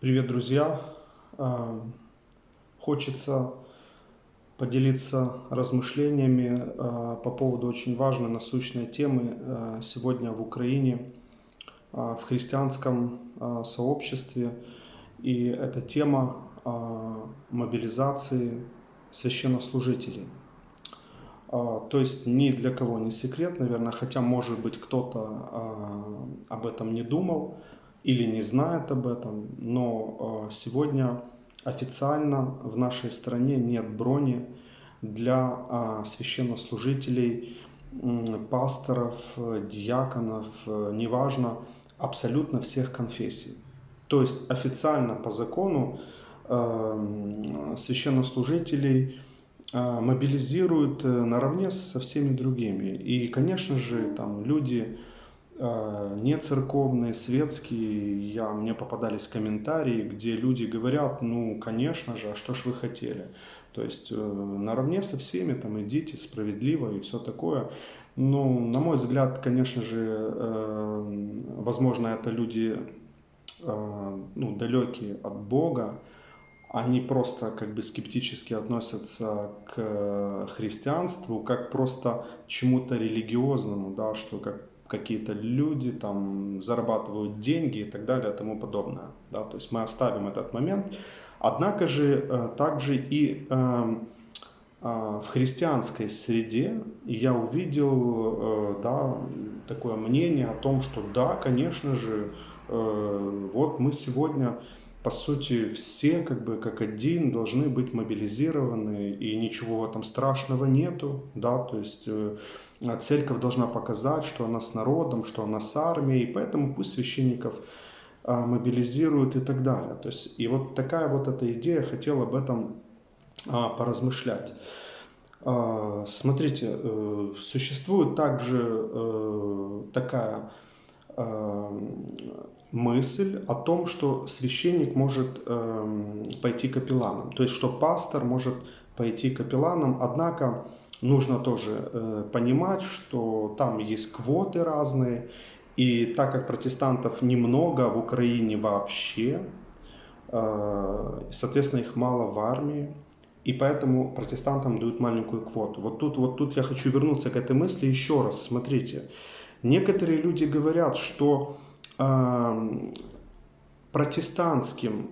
Привет, друзья! А, Хочется поделиться размышлениями а, по поводу очень важной насущной темы а, сегодня в Украине, в христианском сообществе. И это тема мобилизации священнослужителей. То есть ни для кого не секрет, наверное, хотя, может быть, кто-то об этом не думал или не знает об этом, но а, сегодня официально в нашей стране нет брони для а, священнослужителей, пасторов, э, диаконов, э, неважно, абсолютно всех конфессий. То есть официально по закону э, священнослужителей мобилизируют э, наравне со всеми другими. И, конечно же, там люди не церковные, светские, я, мне попадались комментарии, где люди говорят, ну, конечно же, а что ж вы хотели? То есть э, наравне со всеми, там, идите справедливо и все такое. Ну, на мой взгляд, конечно же, э, возможно, это люди э, ну, далекие от Бога, они просто как бы скептически относятся к христианству как просто чему-то религиозному, да, что как какие-то люди там зарабатывают деньги и так далее и тому подобное. Да? То есть мы оставим этот момент. Однако же э, также и э, э, в христианской среде я увидел э, да, такое мнение о том, что да, конечно же, вот мы сегодня по сути, все как бы как один должны быть мобилизированы, и ничего этом страшного нету, да, то есть э, церковь должна показать, что она с народом, что она с армией, и поэтому пусть священников а, мобилизируют и так далее. То есть, и вот такая вот эта идея, хотел об этом а, поразмышлять. А, смотрите, э, существует также э, такая мысль о том, что священник может э, пойти капелланом, то есть что пастор может пойти капелланом, однако нужно тоже э, понимать, что там есть квоты разные, и так как протестантов немного в Украине вообще, э, соответственно их мало в армии, и поэтому протестантам дают маленькую квоту. Вот тут, вот тут я хочу вернуться к этой мысли еще раз. Смотрите, некоторые люди говорят, что протестантским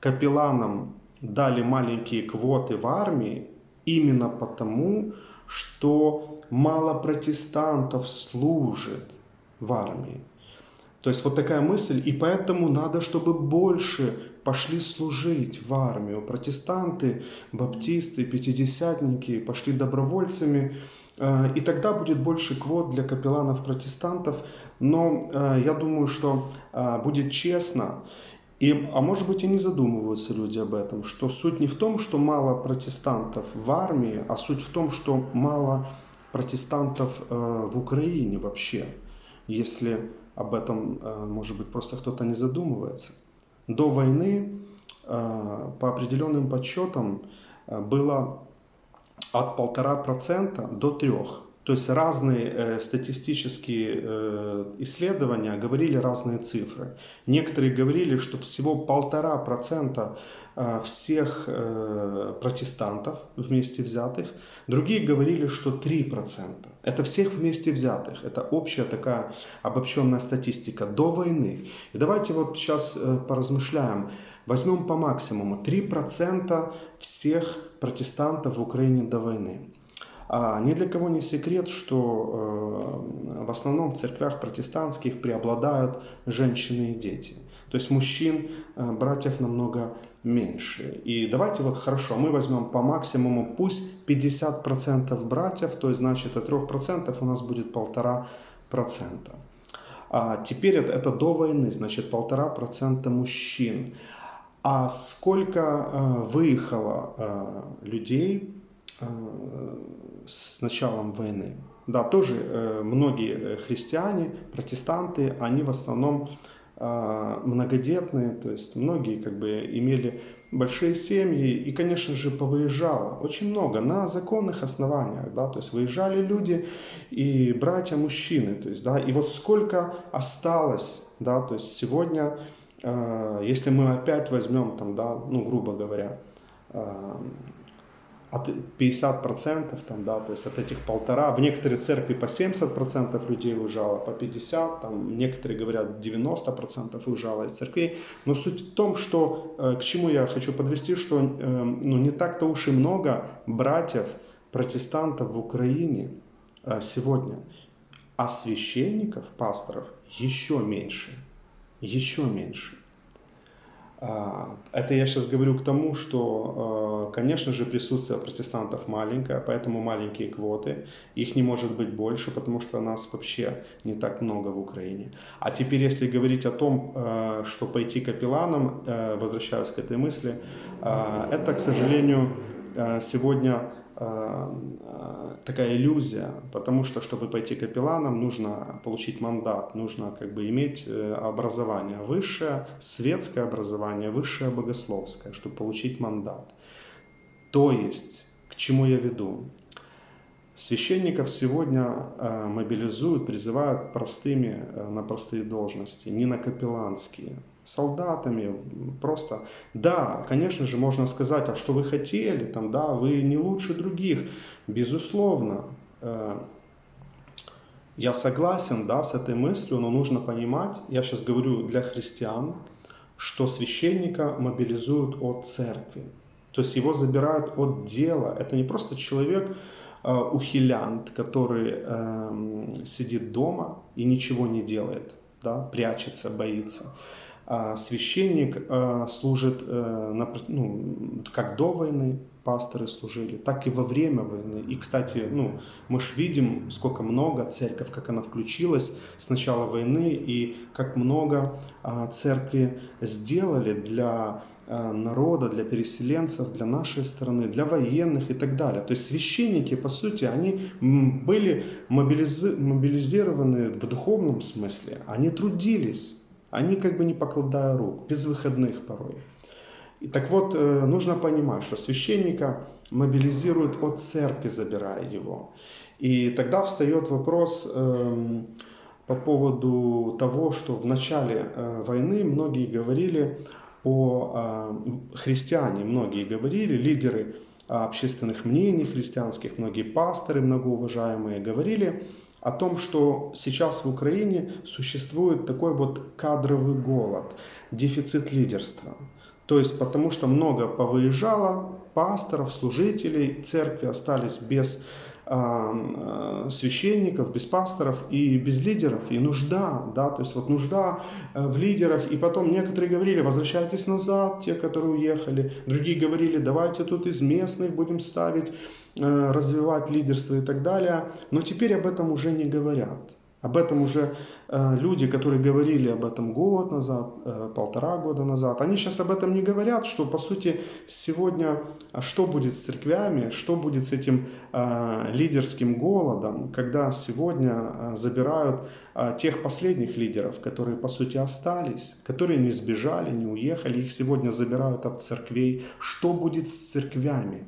капелланам дали маленькие квоты в армии именно потому, что мало протестантов служит в армии. То есть вот такая мысль, и поэтому надо, чтобы больше пошли служить в армию. Протестанты, баптисты, пятидесятники пошли добровольцами, э, и тогда будет больше квот для капелланов-протестантов. Но э, я думаю, что э, будет честно, и, а может быть и не задумываются люди об этом, что суть не в том, что мало протестантов в армии, а суть в том, что мало протестантов в Украине вообще, если об этом, может быть, просто кто-то не задумывается. До войны э, по определенным подсчетам э, было от полтора процента до трех. То есть разные э, статистические э, исследования говорили разные цифры. Некоторые говорили, что всего полтора процента э, всех протестантов вместе взятых. Другие говорили, что 3%. Это всех вместе взятых. Это общая такая обобщенная статистика до войны. И давайте вот сейчас поразмышляем. Возьмем по максимуму 3% всех протестантов в Украине до войны. А ни для кого не секрет, что э, в основном в церквях протестантских преобладают женщины и дети. То есть мужчин, э, братьев намного меньше. И давайте вот хорошо, мы возьмем по максимуму, пусть 50% братьев, то есть значит от 3% у нас будет полтора процента. А теперь это, это до войны, значит полтора процента мужчин. А сколько э, выехало э, людей с началом войны. Да, тоже э, многие э, христиане, протестанты, они в основном э, многодетные, то есть многие как бы имели большие семьи и, конечно же, повыезжало очень много на законных основаниях, да, то есть выезжали люди и братья, мужчины, то есть, да, и вот сколько осталось, да, то есть сегодня э, если мы опять возьмем, там, да, ну, грубо говоря, э, от 50% там, да, то есть от этих полтора, в некоторые церкви по 70% людей уезжало, по 50, там, некоторые говорят 90% уезжало из церквей, но суть в том, что, э, к чему я хочу подвести, что э, ну, не так-то уж и много братьев, протестантов в Украине э, сегодня, а священников, пасторов еще меньше, еще меньше. А, это я сейчас говорю к тому, что, а, конечно же, присутствие протестантов маленькое, поэтому маленькие квоты. Их не может быть больше, потому что нас вообще не так много в Украине. А теперь, если говорить о том, а, что пойти капелланом, возвращаюсь к этой мысли, это, к сожалению, сегодня такая иллюзия, потому что, чтобы пойти капелланом, нужно получить мандат, нужно как бы иметь э, образование высшее, светское образование, высшее богословское, чтобы получить мандат. То есть, к чему я веду? Священников сегодня э, мобилизуют, призывают простыми э, на простые должности, не на капелланские солдатами, просто, да, конечно же, можно сказать, а что вы хотели, там, да, вы не лучше других, безусловно, э, я согласен, да, с этой мыслью, но нужно понимать, я сейчас говорю для христиан, что священника мобилизуют от церкви, то есть его забирают от дела, это не просто человек, э, ухилянт, который э, сидит дома и ничего не делает, да, прячется, боится. А священник э, служит э, ну, как до войны пасторы служили, так и во время войны. И, кстати, ну, мы же видим, сколько много церковь, как она включилась с начала войны, и как много а, церкви сделали для а, народа, для переселенцев, для нашей страны, для военных и так далее. То есть священники, по сути, они были мобилизированы в духовном смысле, они трудились они как бы не покладая рук, без выходных порой. И так вот, э, нужно понимать, что священника мобилизируют от церкви, забирая его. И тогда встает вопрос эм, по поводу того, что в начале э, войны многие говорили о э, христиане, многие говорили, лидеры общественных мнений христианских, многие пасторы многоуважаемые говорили о том, что сейчас в Украине существует такой вот кадровый голод, дефицит лидерства. То есть потому что много повыезжало пасторов, служителей, церкви остались без а, священников, без пасторов и без лидеров, и нужда, да, то есть вот нужда э, в лидерах, и потом некоторые говорили, возвращайтесь назад, те, которые уехали, другие говорили, давайте тут из местных будем ставить, развивать лидерство и так далее, но теперь об этом уже не говорят. Об этом уже э, люди, которые говорили об этом год назад, э, полтора года назад, они сейчас об этом не говорят, что по сути сегодня, а что будет с церквями, что будет с этим э, лидерским голодом, когда сегодня э, забирают э, тех последних лидеров, которые по сути остались, которые не сбежали, не уехали, их сегодня забирают от церквей. Что будет с церквями?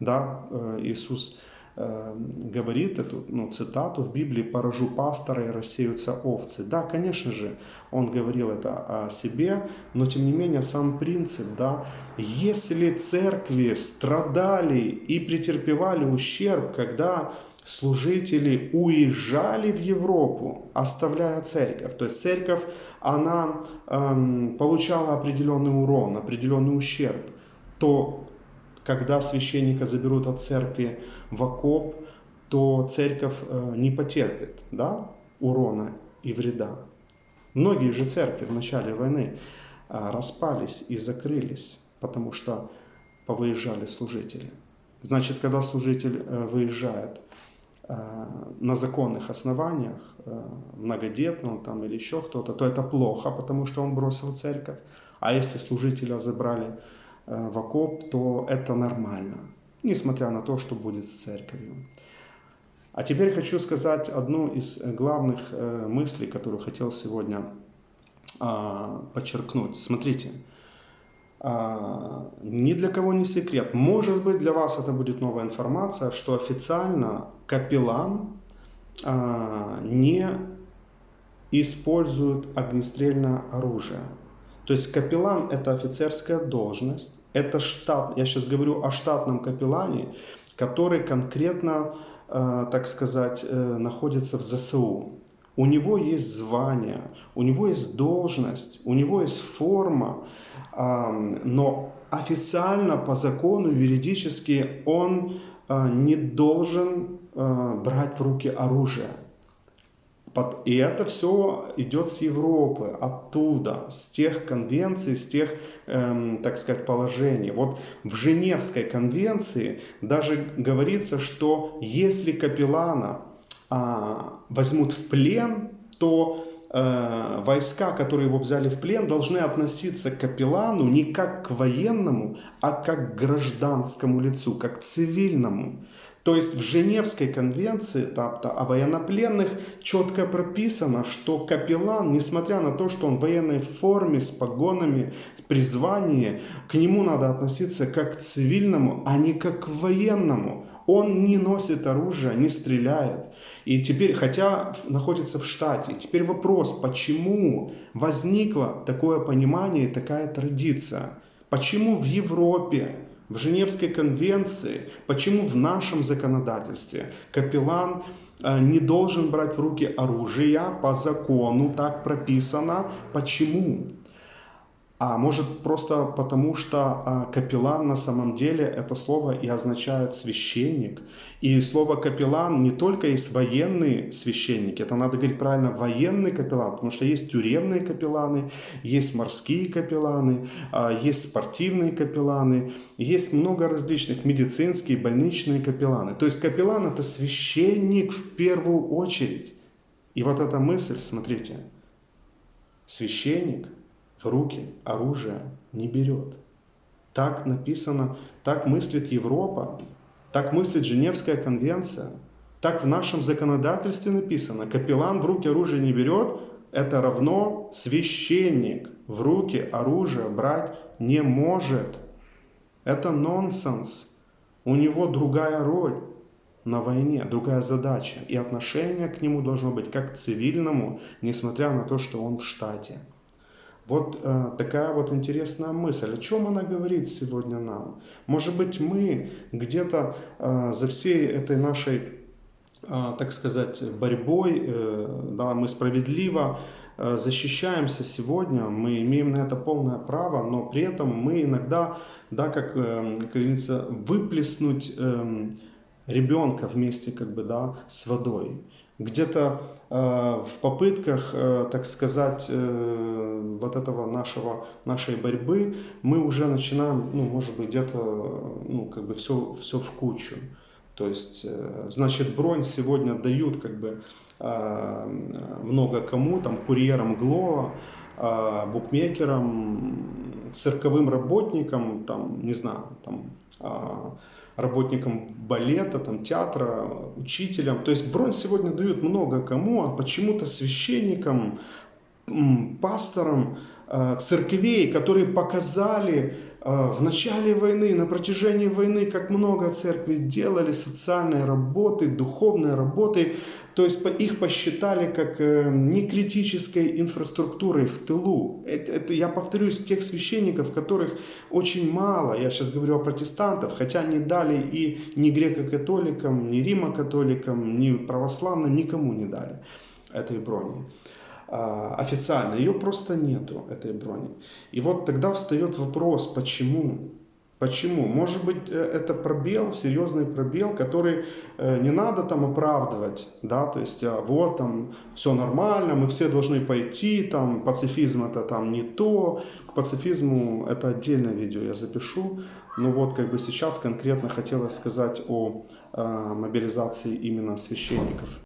Да, э, Иисус Эм, говорит эту ну, цитату в Библии «поражу пастора и рассеются овцы». Да, конечно же, он говорил это о себе, но тем не менее сам принцип, да, если церкви страдали и претерпевали ущерб, когда служители уезжали в Европу, оставляя церковь. То есть церковь, она эм, получала определенный урон, определенный ущерб, то когда священника заберут от церкви в окоп, то церковь э, не потерпит да, урона и вреда. Многие же церкви в начале войны э, распались и закрылись, потому что повыезжали служители. Значит, когда служитель э, выезжает на законных основаниях, многодетно он там или еще кто-то, то это плохо, потому что он бросил церковь. А если служителя забрали в окоп, то это нормально, несмотря на то, что будет с церковью. А теперь хочу сказать одну из главных э, мыслей, которую хотел сегодня а, подчеркнуть. Смотрите, а, ни для кого не секрет, может быть для вас это будет новая информация, что официально капеллан а, не использует огнестрельное оружие. То есть капеллан это офицерская должность, это штат, я сейчас говорю о штатном капеллане, который конкретно, э, так сказать, э, находится в ЗСУ. У него есть звание, у него есть должность, у него есть форма, э, но официально по закону, юридически он э, не должен э, брать в руки оружие. И это все идет с Европы, оттуда, с тех конвенций, с тех, эм, так сказать, положений. Вот в Женевской конвенции даже говорится, что если капеллана а, возьмут в плен, то э, войска, которые его взяли в плен, должны относиться к капеллану не как к военному, а как к гражданскому лицу, как к цивильному. То есть в Женевской конвенции тобто, о военнопленных четко прописано, что капеллан, несмотря на то, что он в военной форме, с погонами, при звании, к нему надо относиться как к цивильному, а не как к военному. Он не носит оружие, не стреляет. И теперь, хотя находится в штате, теперь вопрос, почему возникло такое понимание и такая традиция? Почему в Европе в Женевской конвенции, почему в нашем законодательстве капеллан э, не должен брать в руки оружие по закону, так прописано. Почему? А может просто потому, что а, капеллан на самом деле это слово и означает священник. И слово капеллан не только есть военные священники, это надо говорить правильно военный капеллан, потому что есть тюремные капелланы, есть морские капелланы, а, есть спортивные капелланы, есть много различных медицинские, больничные капелланы. То есть капеллан это священник в первую очередь. И вот эта мысль, смотрите, священник – в руки оружие не берет. Так написано, так мыслит Европа, так мыслит Женевская конвенция, так в нашем законодательстве написано. Капеллан в руки оружие не берет, это равно священник в руки оружие брать не может. Это нонсенс. У него другая роль на войне, другая задача. И отношение к нему должно быть как к цивильному, несмотря на то, что он в штате. Вот э, такая вот интересная мысль. О чем она говорит сегодня нам? Может быть, мы где-то э, за всей этой нашей, э, так сказать, борьбой, э, да, мы справедливо э, защищаемся сегодня, мы имеем на это полное право, но при этом мы иногда, да, как, э, как говорится, выплеснуть э, ребенка вместе как бы, да, с водой где-то в попытках, э, так сказать, э, вот этого нашего, нашей борьбы мы уже начинаем, ну, может быть, где-то, ну, как бы все, все в кучу. То есть, э, значит, бронь сегодня дают как бы э, много кому, там, курьерам ГЛО, э, букмекерам, цирковым работникам, там, не знаю, там, э, работникам балета, там, театра, учителям. То есть бронь сегодня дают много кому, а почему-то священникам, пасторам э, церквей, которые показали в начале войны, на протяжении войны, как много церкви делали социальной работы, духовной работы, то есть их посчитали как э, некритической инфраструктурой в тылу. Это, это, я повторюсь, тех священников, которых очень мало, я сейчас говорю о протестантах, хотя не дали и ни греко-католикам, ни римо-католикам, ни православным, никому не дали этой брони а, официально. Ее просто нету, этой брони. И вот тогда встает вопрос, почему? Почему? Может быть, э, это пробел, серьезный пробел, который э, не надо там оправдывать, да, то есть а, вот там все нормально, мы все должны пойти, там пацифизм это там не то, к пацифизму это отдельное видео я запишу, но вот как бы сейчас конкретно хотелось сказать о, о мобилизации именно священников.